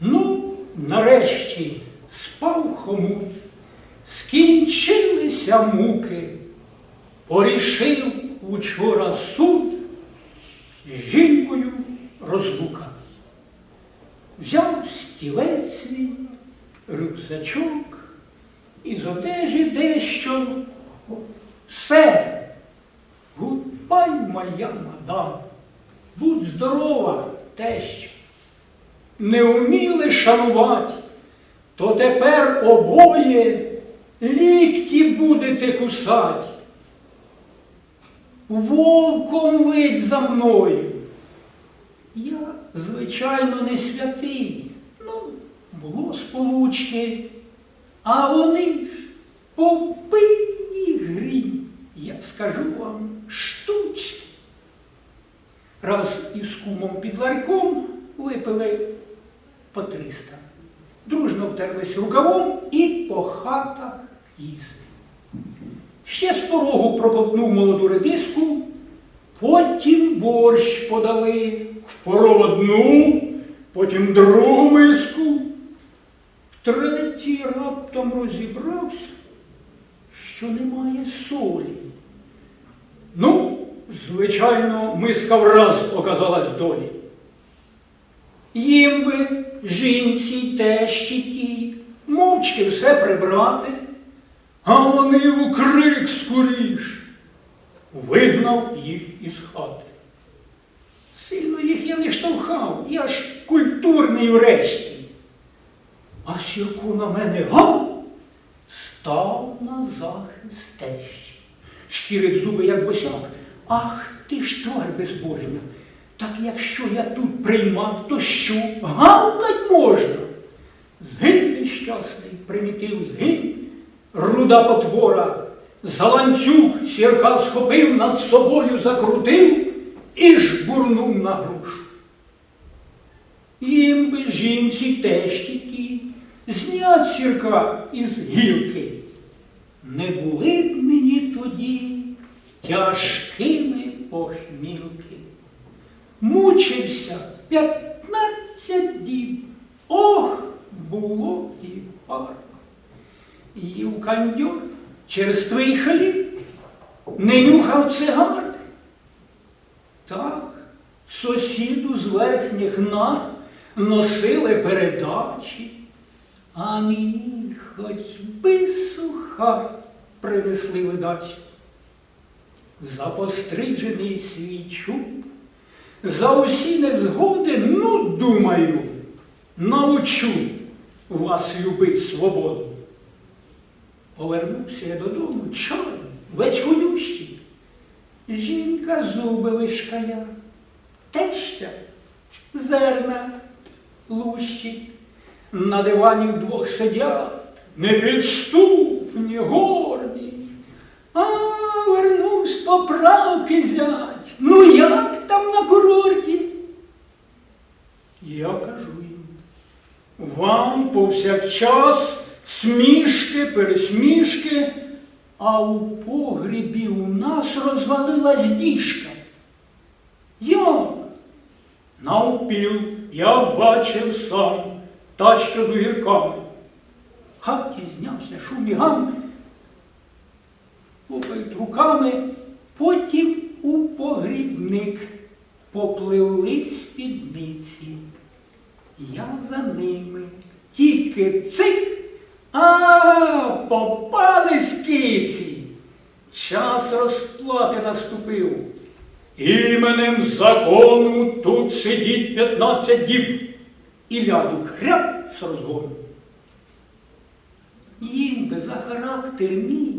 Ну, нарешті спав хомут, скінчилися муки, порішив учора суд з жінкою розлука. Взяв стілець свій, рюкзачок, із одежі дещо. Все, гудбай, моя мадам, будь здорова, теща. Не вміли шанувати, то тепер обоє лікті будете кусать. Вовком вить за мною. Я, звичайно, не святий. Ну, було сполучки. А вони ж побиті грім, я скажу вам, штучки. Раз із кумом під ларьком випили по 300. Дружно втерлись рукавом і по хатах їсти. Ще з порогу проковтнув молоду редиску, потім борщ подали, впоров одну, потім другу миску. Третій раптом розібрався, що немає солі. Ну, звичайно, миска враз оказалась долі. Їм би, жінці, тещі тій, мовчки все прибрати, а вони у крик скоріш. Вигнав їх із хати. Сильно їх я не штовхав, я ж культурний врешті. А Сірко на мене гам став на захист тещі. Шкірить зуби, як босяк. Ах ти ж тварь безбожна. Так якщо я тут приймав, то що? Гавкать можна. Згинь нещасний, примітив, згинь, руда потвора. За ланцюг сірка схопив, над собою закрутив і жбурнув на грушу. Їм би жінці тещі ті, знять сірка із гілки. Не були б мені тоді тяжкими похмілки. Мучився п'ятнадцять діб. Ох, було і парко. І у через твій хліб не нюхав цигарки. Так, сусіду з верхніх нар носили передачі, а мені хоч би сухар принесли видачі. За пострижений свій чуб, за усі невзгоди, ну, думаю, научу вас любить свободу. Повернувся я додому, чорний, весь худющий. Жінка зуби вишкая, теща зерна лущить. На дивані вдвох сидять, непідступні, горді. А вернув з поправки зять. Ну як там на курорті? Я кажу їм, вам повсякчас смішки, пересмішки, а у погрібі у нас розвалилась діжка. Як? Навпіл я бачив сам, та що з огірками. В хаті знявся шум і руками, потім у погрібник попливли спідниці. Я за ними, тільки цик, а попались киці. Час розплати наступив. Іменем закону тут сидіть п'ятнадцять діб. І ляду хряп з розгону. Їм би за характер мій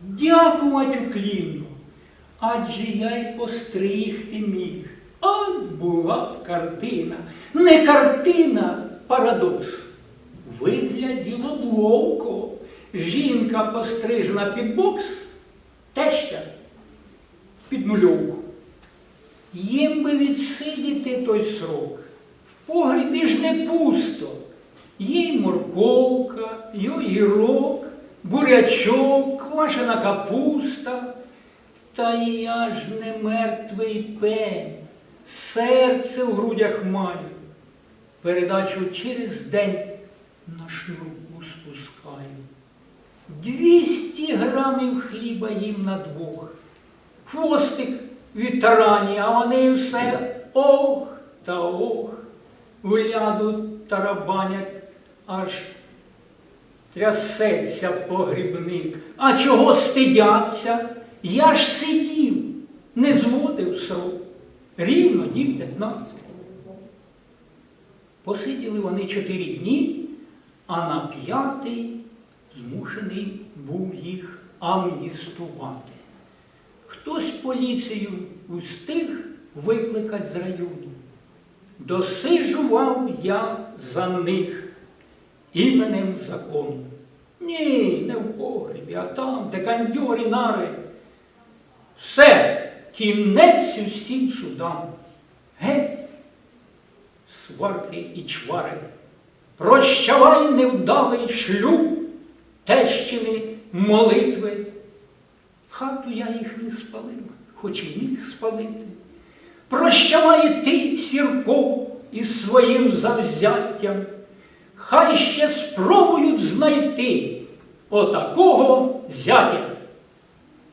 дякувати уклінно, адже я й постригти міг. От була б картина, не картина, парадокс. Вигляділо б ловко. Жінка пострижена під бокс, теща під нульовку. Їм би відсидіти той срок. Погрібі ж не пусто. Є й морковка, є огірок, бурячок, квашена капуста. Та я ж не мертвий пень, серце в грудях маю. передачу через день на шнурку спускаю. 200 грамів хліба їм на двох. Хвостик від а вони все ох та ох. В ляду тарабанять, аж трясеться погрібник. А чого стидяться? Я ж сидів, не зводив срок. Рівно дів 15. Посиділи вони чотири дні, а на п'ятий змушений був їх амністувати. Хтось поліцію устиг викликати з району. Досижував я за них іменем закону. Ні, не в погребі, а там, де кандьори нари. Все, кінець усім судам. Геть, сварки і чвари. Прощавай невдалий шлюб, тещини молитви. Хату я їх не спалив, хоч і міг спалити. Прощавай ти, Сірко, із своїм завзяттям. Хай ще спробують знайти отакого зятя.